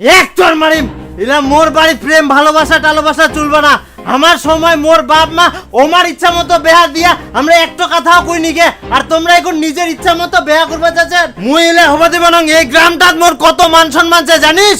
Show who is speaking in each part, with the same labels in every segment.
Speaker 1: এক তোর মারিম। এলা মোর বাড়ি প্রেম, ভালোবাসা, টালোবাসা চলবে না। আমার সময় মোর বাপ মা ওমার ইচ্ছা মতো বেহা দিয়া আমরা একটা কথাও কই নিকে আর তোমরা এখন নিজের ইচ্ছা মতো বেহা করবে চাচ্ছেন মুই এলে হবা দেব না এই গ্রামটাত মোর কত মান সম্মান আছে জানিস?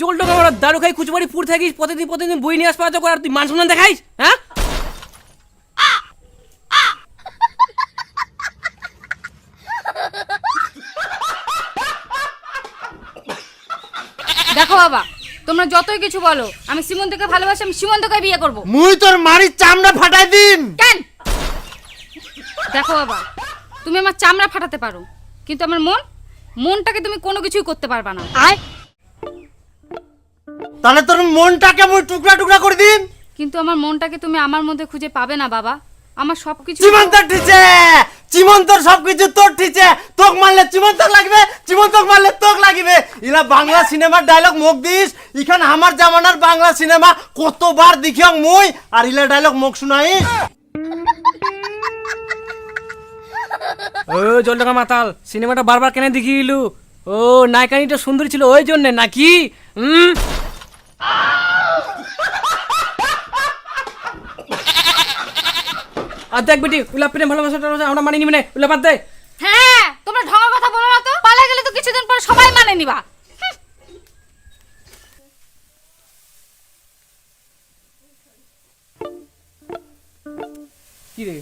Speaker 2: জলটা দারু খাই কুচবাড়ি পুর থাকিস, প্রতিদিন প্রতিদিন বই নিয়ে আসবা তো আর তুই মান সম্মান দেখাইস হ্যাঁ?
Speaker 3: দেখো বাবা তোমরা যতই কিছু বলো আমি সীমন্তকে ভালোবাসি আমি সীমন্তকে বিয়ে করব।
Speaker 1: মুই তোর মারির চামড়া ফাটাই দিম।
Speaker 3: কেন? দেখো বাবা তুমি আমার চামড়া ফাটাতে পারো কিন্তু আমার মন মনটাকে তুমি কোনো কিছুই করতে পারবা না। আয়।
Speaker 1: তাহলে তোর মনটাকে মুই টুকরা টুকরা করে দিন
Speaker 3: কিন্তু আমার মনটাকে তুমি আমার মধ্যে খুঁজে পাবে না বাবা আমার সব কিছু
Speaker 1: চিমন্তর সবকিছু তোর ঠিছে, তোক মারলে চিমন্তক লাগবে, চিমন্তক মারলে তোক লাগবে। ইলা বাংলা সিনেমার ডায়লগ মুখ দিস, ইখান আমার জামানার বাংলা সিনেমা, কতবার দেখিও মুই, আর ইলা ডায়লগ মুখ শুনাই।
Speaker 2: ও জলটা মাতাল, সিনেমাটা বারবার কেন দেখিলু ও, নায়িকানিটা সুন্দরী ছিল ওই জন্য, নাকি? হুম আর দেখ বেটি উলা প্রেম ভালোবাসা টালোবাসা আমরা মানি নিবি না উলা বাদ দে।
Speaker 3: হ্যাঁ তোমরা ঢঙা কথা বলো না তো। পালা গেলে তো কিছুদিন পর সবাই মানে নিবা।
Speaker 2: কি রে?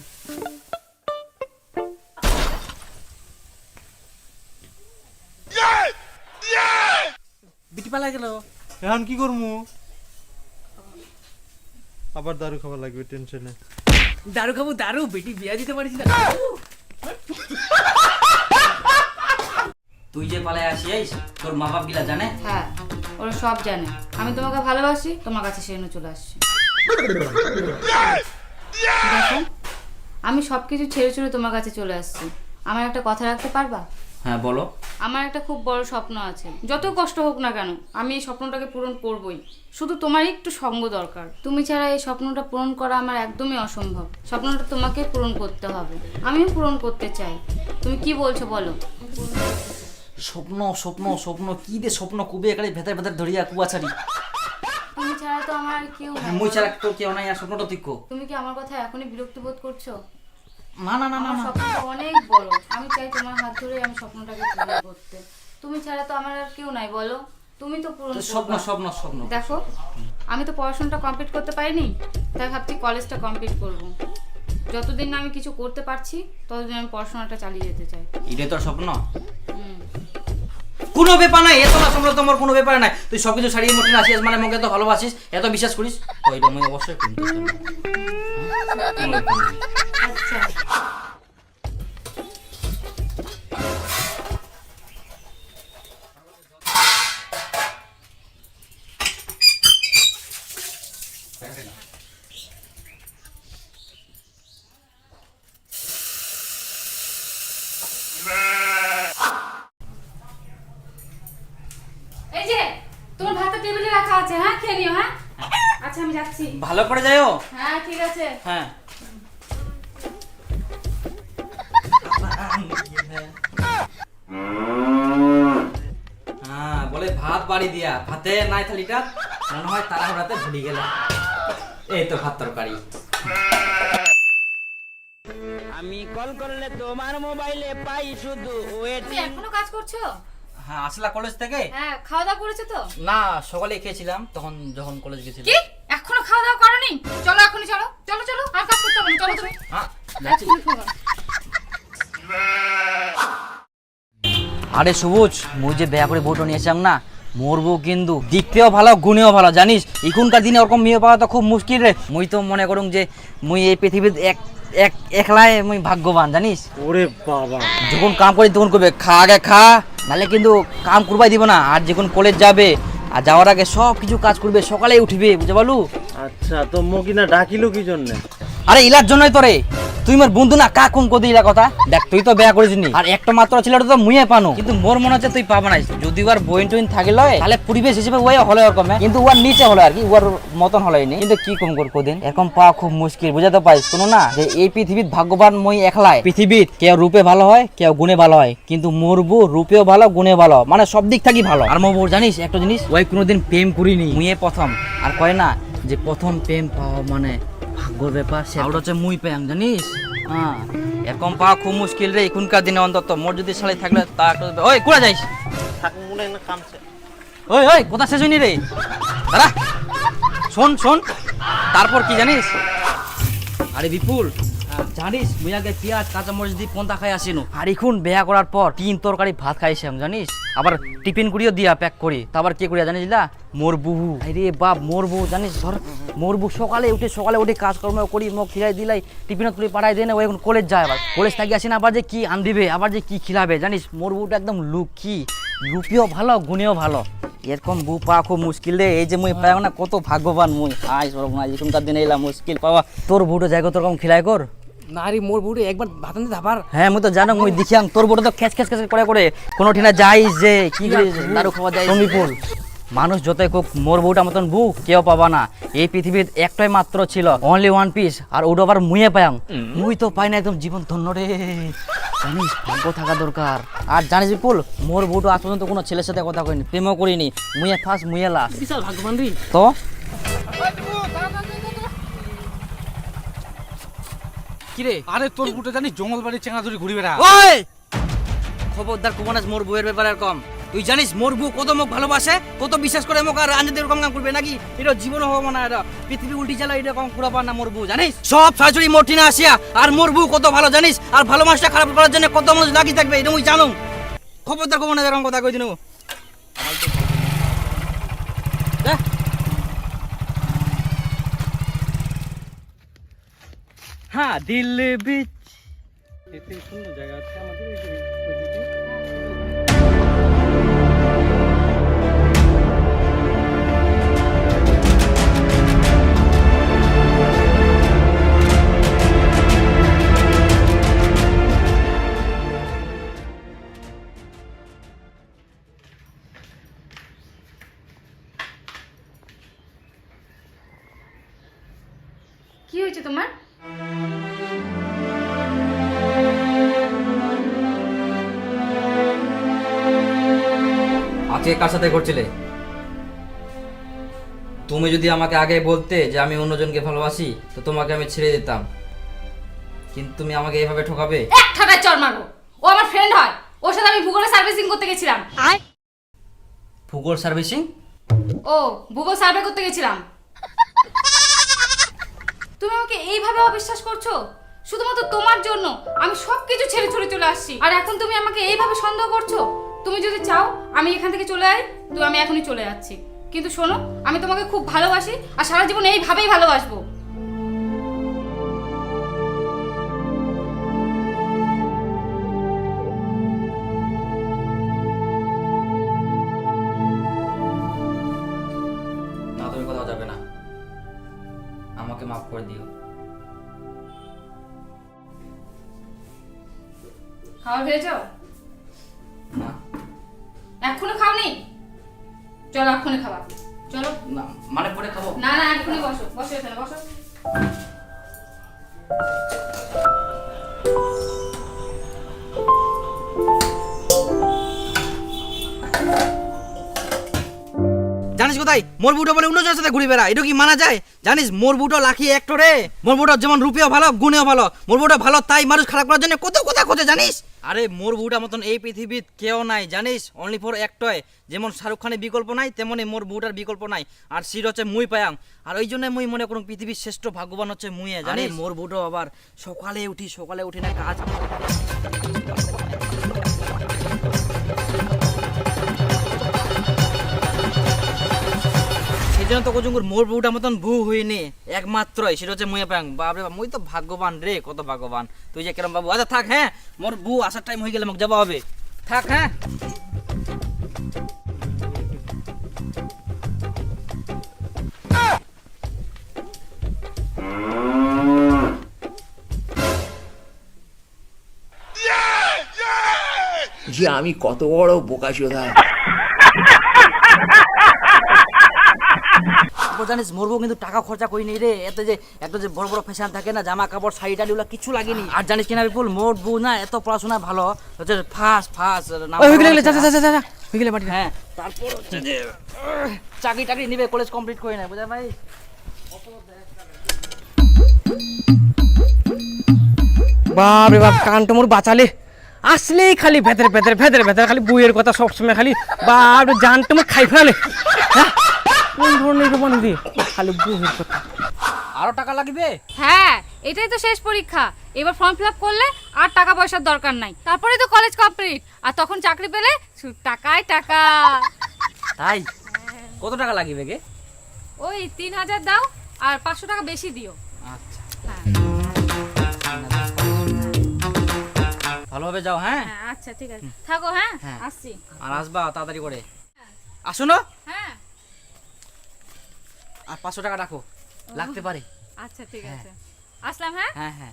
Speaker 2: বিটি পালা গেল।
Speaker 1: এখন কি করমু? আবার দারু খাবার লাগবে টেনশনে।
Speaker 2: দারু খাব দারু বেটি বিয়া দিতে পারিস না।
Speaker 4: তুই যে পালায় আসিস তোর মা বাপ গিলা জানে?
Speaker 3: হ্যাঁ ওরা সব জানে। আমি তোমাকে ভালোবাসি তোমার কাছে সেনু চলে আসছি। দেখো আমি সবকিছু ছেড়ে ছেড়ে তোমার কাছে চলে আসছি। আমার একটা কথা রাখতে পারবা?
Speaker 4: হ্যাঁ বলো।
Speaker 3: আমার একটা খুব বড় স্বপ্ন আছে। যত কষ্ট হোক না কেন আমি এই স্বপ্নটাকে পূরণ করবই। শুধু তোমার একটু সঙ্গ দরকার। তুমি ছাড়া এই স্বপ্নটা পূরণ করা আমার একদমই অসম্ভব। স্বপ্নটা তোমাকে পূরণ করতে হবে। আমিও পূরণ করতে চাই। তুমি কি বলছো বলো।
Speaker 4: স্বপ্ন স্বপ্ন স্বপ্ন কি দে স্বপ্ন কুবে একালে ভেতর ভেতর ধরিয়া কুয়াছাড়ি
Speaker 3: তুমি ছাড়া তো আমার কেউ নেই।
Speaker 4: মুই ছাড়া তোর কেউ নাই আর স্বপ্নটা তুই কো।
Speaker 3: তুমি কি আমার কথা এখনই বিরক্ত বোধ করছ?
Speaker 4: না না না না
Speaker 3: স্বপ্নটা অনেক বড়। আমি চাই তোমার হাত ধরে আমি স্বপ্নটাকে পূরণ করতে। তুমি ছাড়া তো আমার আর কেউ নাই বলো। তুমি তো পূরণ
Speaker 4: স্বপ্ন স্বপ্ন স্বপ্ন।
Speaker 3: দেখো আমি তো পড়াশোনাটা কমপ্লিট করতে পারিনি তাই ভাবছি কলেজটা কমপ্লিট করব। যতদিন না আমি কিছু করতে পারছি ততদিন আমি পড়াশোনাটা চালিয়ে যেতে চাই।
Speaker 4: এটাই তোর স্বপ্ন। কোনো ব্যাপার নাই এত না স্বপ্ন তোমার কোনো ব্যাপার নাই। তুই সবকিছু ছাড়িয়ে মোটে আসিস মানে মোকে তো ভালোবাসিস এত বিশ্বাস করিস? তো এটা মুই অবশ্যই করি
Speaker 3: এই যে তোমার ভাতটা টেবিলে রাখা আছে হ্যাঁ? খেয়ে নিও হ্যাঁ? আচ্ছা আমি যাচ্ছি।
Speaker 4: ভালো করে যাইও?
Speaker 3: হ্যাঁ ঠিক আছে।
Speaker 4: হ্যাঁ। হ্যাঁ বলে ভাত বাড়ি দিয়া। ভাতে নাই থালিটা মনে হয় তারা ভুলি গেলাম। এই তো ভাত তরকারি।
Speaker 5: আমি কল করলে তোমার মোবাইলে পাই শুধু ওয়েট
Speaker 3: তুমি এখনও কাজ করছ?
Speaker 4: হ্যাঁ আসলা কলেজ থেকে?
Speaker 3: হ্যাঁ খাওয়া দাওয়া করেছ তো?
Speaker 4: না সকালে খেয়েছিলাম তখন যখন কলেজ গেছিলাম
Speaker 3: কি? এখনও খাওয়া দাওয়া করনি? চলো এখনই চলো। চলো চলো। আর কাজ করতে হবে না, চলো তুমি
Speaker 4: হ্যাঁ। আরে সবুজ মুই যে বেয়া করে বউটা নিয়ে আসলাম না মরবো কিন্তু দেখতেও ভালো গুণেও ভালো জানিস? এখনকার দিনে ওরকম মেয়ে পাওয়া তো খুব মুশকিল রে। মুই তো মনে করুম যে মুই এই পৃথিবীর এক এক একলায় মুই ভাগ্যবান জানিস?
Speaker 1: ওরে বাবা।
Speaker 4: যখন কাম করি তখন করবে খা আগে খা। নালে কিন্তু কাম করবাই দিব না। আর যখন কলেজ যাবে আর যাওয়ার আগে সব কিছু কাজ করবে সকালে উঠবে বুঝে পারলু?
Speaker 1: আচ্ছা তো মকিনা ডাকিলো কি জন্য
Speaker 4: আরে, ইলার জন্যই তো রে। তুই মোর বন্ধু না কা কোন কদি কথা? দেখ, তুই তো বেয়া করিস নি। আর একটা মাত্র ছেলেটা তো মুয়ে পানো। কিন্তু মোর মনে হচ্ছে তুই পাবা নাই যদি ওর বইন টইন থাকিল তাহলে পরিবেশ হিসেবে ওই হলে ওরকম কিন্তু ওর নিচে হলো আর কি ওর মতন হলোই নি। কিন্তু কি কম কর কোদিন? এরকম পাওয়া খুব মুশকিল, বুঝাতে পারিস? কোনো না, যে এই পৃথিবীর ভাগ্যবান মই একলাই। পৃথিবীর কেউ রূপে ভালো হয়, কেউ গুণে ভালো হয়। কিন্তু মোর বউ রূপেও ভালো, গুণে ভালো। মানে সব দিক থাকি ভালো। আর মোর বউ, জানিস একটা জিনিস? ওই কোনোদিন প্রেম করিনি মুয়ে প্রথম। আর কয় না, যে প্রথম প্রেম পাওয়া মানে ভাগ্যর ব্যাপার সে ওটা হচ্ছে মুই পেয়াং জানিস? হ্যাঁ। এরকম পাওয়া খুব মুশকিল রে এখনকার দিনে অন্তত। মোর যদি শালি থাকলে তা ওই কোড়া যাইস? ওই ওই কথা শেষ হয়নি রে? দাঁড়া। শোন শোন। তারপর কি জানিস? আরে বিপুল জানিস মুই আগে পেঁয়াজ, কাঁচামরিচ দিয়ে পন্তা খাই আসিনু। আর এখন বেয়া করার পর তিন তরকারি ভাত খাইছিলাম জানিস? আবার টিফিন করিও দিয়া প্যাক করি। তারপর কে করিয়া, জানিস না মোর বুহু। আরে বাপ, মোর বউ জানিস? ধর, মোর বউ সকালে উঠে সকালে উঠে কাজকর্ম করি, মুখ খিলাই দিলাই টিফিনত তুলে পাঠাই দেয় না, ও এখন কলেজ যায় আবার। কলেজ থাকি আসি না আবার যে কি আনদিবে, আবার যে কি খিলাবে, জানিস? মোর বউটা একদম লুকি। রুপিও ভালো, গুণেও ভালো। এরকম বউ পাওয়া খুব মুশকিল রে। এই যে মুই পাই না, কত ভাগ্যবান মুই। আয় সর্বনাশ এখনকার দিনে এলাম, মুশকিল। পাওয়া তোর বউটা জায়গা তোর কম খিলাই কর।
Speaker 2: না রে মোর বুড়ি একবার ভাত আনতে ধাবার।
Speaker 4: হ্যাঁ মুই তো জানো মুই দেখিয়াম তোর বউটা তো খেস খেস খেস করে করে কোনো ঠিনা যাইস যে কি করে দারু খাওয়া যায়। সঙ্গীপুর মানুষ যতই কোক মোর বউটা মতন বউ কেউ পাবা না। এই পৃথিবীর একটাই মাত্র ছিল অনলি ওয়ান পিস আর ওটা আবার মুয়ে পায়াং। মুই তো পাই না একদম জীবন ধন্য রে জানিস ভাগ্য থাকা দরকার। আর জানিস বিপুল মোর বউটা আজ পর্যন্ত কোনো ছেলের সাথে কথা কইনি প্রেমও করিনি। মুয়ে ফার্স্ট মুয়ে লাস্ট
Speaker 2: বিশাল ভাগ্যবান রে।
Speaker 4: তো? কি রে
Speaker 6: আরে তোর বুটে জানিস জঙ্গল বাড়ি চেঙা ধরে ঘুরি বেড়া।
Speaker 4: ওই! খবরদার মোর বউয়ের ব্যাপারে তুই জানিস মোর বউ কত মুখ ভালোবাসে? কত বিশ্বাস করে মুখ আর আঞ্জাদের এরকম কাম করবে নাকি? এটা জীবন হব না এটা। পৃথিবী উল্টি চালা, এটা কম পুরাবার না মোর বউ, জানিস? সব শাশুড়ি মোর টিনা আসিয়া, আর মোর বউ কত ভালো, জানিস? আর ভালো খারাপ করার জন্য কত মানুষ লাগি থাকবে, এটা মুই জানো খবরদার কুমানাস এরকম কথা কই দিনু দিল বিচ।
Speaker 6: সুন্দর জায়গা আছে আমাদের
Speaker 3: কি হয়েছে তোমার?
Speaker 4: আজকে কার সাথে করছিলে তুমি যদি আমাকে আগে বলতে যে আমি অন্যজনকে ভালোবাসি তো তোমাকে আমি ছেড়ে দিতাম। কিন্তু তুমি আমাকে এইভাবে ঠকাবে?
Speaker 3: এক ঠাটায় চর মারবো ও আমার ফ্রেন্ড হয়। ওর সাথে আমি ভূগোলে সার্ভিসিং করতে গেছিলাম।
Speaker 4: ভূগোল সার্ভিসিং
Speaker 3: ও ভূগোল সার্ভে করতে গেছিলাম। তুমি আমাকে এইভাবে অবিশ্বাস করছ? শুধুমাত্র তোমার জন্য আমি সব কিছু ছেড়ে ছুড়ে চলে আসছি। আর এখন তুমি আমাকে এইভাবে সন্দেহ করছ? তুমি যদি চাও, আমি এখান থেকে চলে যাই তো আমি এখনই চলে যাচ্ছি। কিন্তু শোনো, আমি তোমাকে খুব ভালোবাসি, আর সারা জীবন এইভাবেই ভালোবাসবো।
Speaker 4: করে দিও।
Speaker 3: খাবার খেয়েছ?
Speaker 4: না।
Speaker 3: এক্ষুনি খাওনি? চলো এক্ষুনি খাবা চলো।
Speaker 4: না মানে পরে খাব?
Speaker 3: না না এক্ষুনি বসো বসো এখানে বসো।
Speaker 4: জানিস কোথায়? মোর বুটো বলে অন্যজনের সাথে ঘুরে বেড়া। এটা কি মানা যায়? জানিস মোর বুটো লাখি একটো রে মোর বুটো যেমন রূপেও ভালো গুণেও ভালো। মোর বুটো ভালো তাই মানুষ খারাপ করার জন্য কত কথা খোঁজে জানিস? আরে মোর বুটা মতন এই পৃথিবীত কেউ নাই জানিস? অনলি ফর একটাই যেমন শাহরুখ খানের বিকল্প নাই তেমনই মোর বুটার বিকল্প নাই। আর সির হচ্ছে মুই পায়াং। আর ওই জন্য মুই মনে করুন পৃথিবীর শ্রেষ্ঠ ভাগ্যবান হচ্ছে মুইয়ে জানিস? মোর বুটো আবার সকালে উঠি সকালে উঠি না কাজ জন্য তো মোর বউটা মতন হইনি সেটা হচ্ছে মুয়ে পাং বাপরে বাপ, মুই তো ভাগ্যবান রে, কত ভাগ্যবান। তুই যে কেরম বাবু। আচ্ছা থাক হ্যাঁ? মোর বউ আসার টাইম হয়ে গেলে মোক যাবা হবে। থাক হ্যাঁ?
Speaker 7: আমি কত বড় বোকা চোদা
Speaker 4: তারপর জানিস মরবো কিন্তু টাকা খরচা করি নেই রে। এত যে এত যে বড় বড় ফ্যাশন থাকে না জামা কাপড় শাড়ি টাড়ি ওগুলো কিছু লাগেনি। আর জানিস কিনা বিপুল মোট বউ না এত পড়াশোনা ভালো। হচ্ছে
Speaker 2: গেলে যা যা হয়ে
Speaker 4: তারপর হচ্ছে যে চাকরি টাকরি নিবে কলেজ কমপ্লিট করে নেয় বুঝা ভাই?
Speaker 2: বাপ রে বাপ কানটা মোর বাঁচালে। আসলেই খালি ভেতরে ভেতরে ভেতরে ভেতরে খালি বইয়ের কথা সবসময় খালি। বাপ রে জানটা মোর খাই ফেলে হ্যাঁ? কোন ধরনের রোমান দিয়ে খালি বইয়ের কথা।
Speaker 4: আরও টাকা লাগবে?
Speaker 3: হ্যাঁ এটাই তো শেষ পরীক্ষা। এবার ফর্ম ফিল আপ করলে আর টাকা পয়সার দরকার নাই। তারপরে তো কলেজ কমপ্লিট আর তখন চাকরি পেলে শুধু টাকায় টাকা।
Speaker 4: তাই? কত টাকা লাগবে গে?
Speaker 3: ওই তিন হাজার দাও আর পাঁচশো টাকা বেশি দিও।
Speaker 4: আচ্ছা।
Speaker 3: হ্যাঁ।
Speaker 4: ভালোভাবে যাও হ্যাঁ?
Speaker 3: হ্যাঁ আচ্ছা ঠিক আছে। থাকো হ্যাঁ?
Speaker 4: হ্যাঁ।
Speaker 3: আসছি।
Speaker 4: আর আসবা তাড়াতাড়ি করে। আসো না?
Speaker 3: হ্যাঁ।
Speaker 4: আর পাঁচশো টাকা রাখো। লাগতে পারে।
Speaker 3: আচ্ছা ঠিক আছে। আসলাম হ্যাঁ?
Speaker 4: হ্যাঁ হ্যাঁ।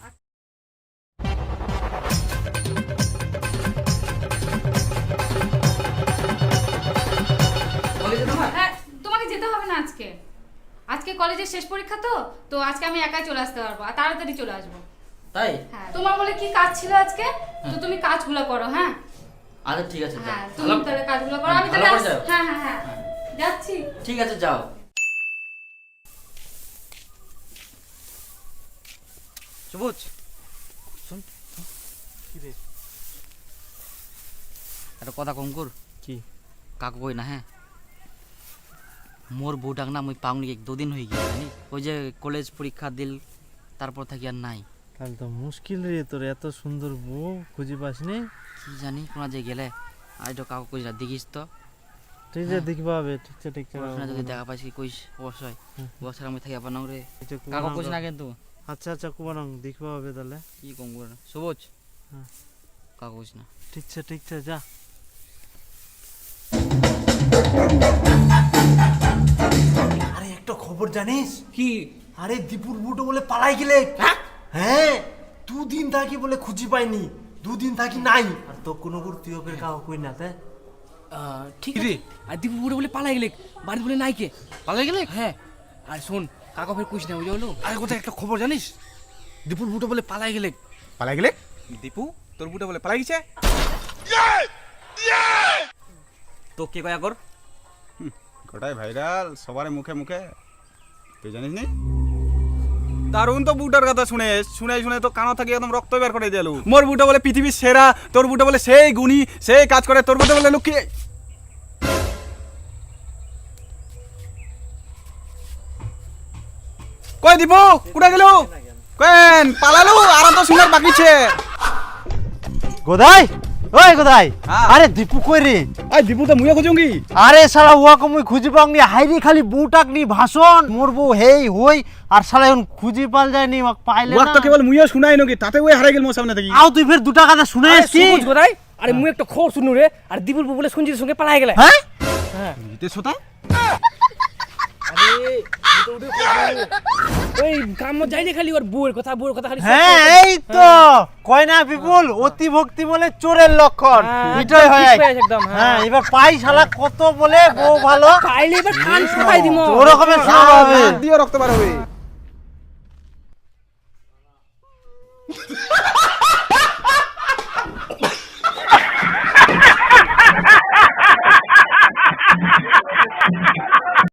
Speaker 3: হ্যাঁ তোমাকে যেতে হবে না আজকে। আজকে কলেজের শেষ পরীক্ষা তো তো আজকে আমি একাই চলে আসতে পারব আর তাড়াতাড়ি চলে আসব।
Speaker 4: তাই?
Speaker 3: হ্যাঁ তোমার বলে কি কাজ ছিল আজকে? তো তুমি কাজগুলো করো হ্যাঁ?
Speaker 4: আচ্ছা ঠিক আছে
Speaker 3: হ্যাঁ তুমি তাহলে কাজগুলো করো আমি তাহলে। হ্যাঁ হ্যাঁ। হ্যাঁ। যাচ্ছি।
Speaker 4: ঠিক আছে যাও। সবুজ। শুন। একটা কথা কম কর।
Speaker 1: কি?
Speaker 4: কাকু কই না হ্যাঁ? মোর বউটাক না মুই পাউনি এক দুদিন হয়ে গিয়ে জানি। ওই যে কলেজ পরীক্ষা দিল তারপর থাকি আর নাই।
Speaker 1: তাহলে তো মুশকিল রে তোর এত সুন্দর বউ খুঁজে পাসনি
Speaker 4: কি জানি কোনা যে গেলে। আর এটা কাকু কইস না দেখিস তো।
Speaker 1: ঠিক আছে দেখবা হবে ঠিক আছে ঠিক আছে।
Speaker 4: যদি দেখা পাইছি কইস অবশ্যই। বছর আমি থাকি আবার রে। কাকু কইস না কিন্তু।
Speaker 1: আচ্ছা আচ্ছা কুবানাং দেখবা হবে তাহলে।
Speaker 4: কি কম করে? সবুজ?
Speaker 1: হ্যাঁ।
Speaker 4: কইস না।
Speaker 1: ঠিক আছে ঠিক আছে যা। আরে একটা খবর জানিস?
Speaker 2: কি?
Speaker 1: আরে দীপুর বুটো বলে পালাই গেলে। হ্যাঁ? দুদিন থাকি বলে খুঁজি পাইনি। দুদিন থাকি নাই। আর তো কোনো গুর তুই ওকে কাউ কই না তে?
Speaker 2: আহ, ঠিক আছে। আর দীপু বুড়ো বলে পালাই গেলে। বাড়ি বলে নাই কে?
Speaker 6: পালাই গেলে?
Speaker 2: হ্যাঁ। আর শোন কাকা ফের কুছ না বুঝে হলো
Speaker 6: আরে কোথায় একটা খবর জানিস? দীপুর বুটো বলে পালাই গেলে। পালাই গেলে? দীপু তোর বুটো বলে পালাই গেছে?
Speaker 4: তো কে কয়া কর
Speaker 8: গোটাই ভাইরাল সবার মুখে মুখে। তুই জানিস নি? দারুণ তো বুটার কথা শুনে শুনে শুনে তো কানো থাকি একদম রক্ত বের করে দিলু। মোর বুটো বলে পৃথিবীর সেরা তোর বুটো বলে সেই গুণী সেই কাজ করে তোর বুটো বলে লুকিয়ে দিব কুড়া গেল? কেন পালালো? আর তো শুনার বাকিছে
Speaker 1: গোদাই ওই গোদাই
Speaker 8: হ্যাঁ।
Speaker 1: আরে দীপু কই রে?
Speaker 8: আই দীপু তো মুয়ে খুঁজুঙ্গি
Speaker 1: আরে শালা উহাকে মুই খুঁজি পাও নি। হাইরি খালি বউটাক নি ভাষণ। মোর বউ হেই হই আর শালা এখন খুঁজি পাল যায়নি ওয়াক পাইলে
Speaker 8: ওয়াক
Speaker 1: না।
Speaker 8: তো কেবল মুয়ে শুনাই নকি তাতে ওই হারাই গেল মোর সামনে থেকে
Speaker 1: আও তুই ফের দুটা কথা শুনে
Speaker 2: সবুজ গোদাই আরে মুই একটা খবর শুনু রে আর দীপুর বউ বলে শুনছি সঙ্গে পালাই গেলে
Speaker 1: হ্যাঁ?
Speaker 8: দিতে সোতা
Speaker 2: ওই কাম যাই খালি ওর বউয়ের কথা বউয়ের কথা খালি
Speaker 1: হ্যাঁ এই তো। হ্যাঁ। কয় বিপুল? হ্যাঁ। অতি ভক্তি বলে চোরের লক্ষণ।
Speaker 2: হ্যাঁ,
Speaker 1: বিজয় হয়
Speaker 2: একদম
Speaker 1: হ্যাঁ। এবার পাই শালা কত বলে বউ ভালো।
Speaker 2: পাইলে এবার কান শুকাই দিমো।
Speaker 1: ওরকমের শোনা হবে
Speaker 8: দিয়ে রক্ত বার হবে।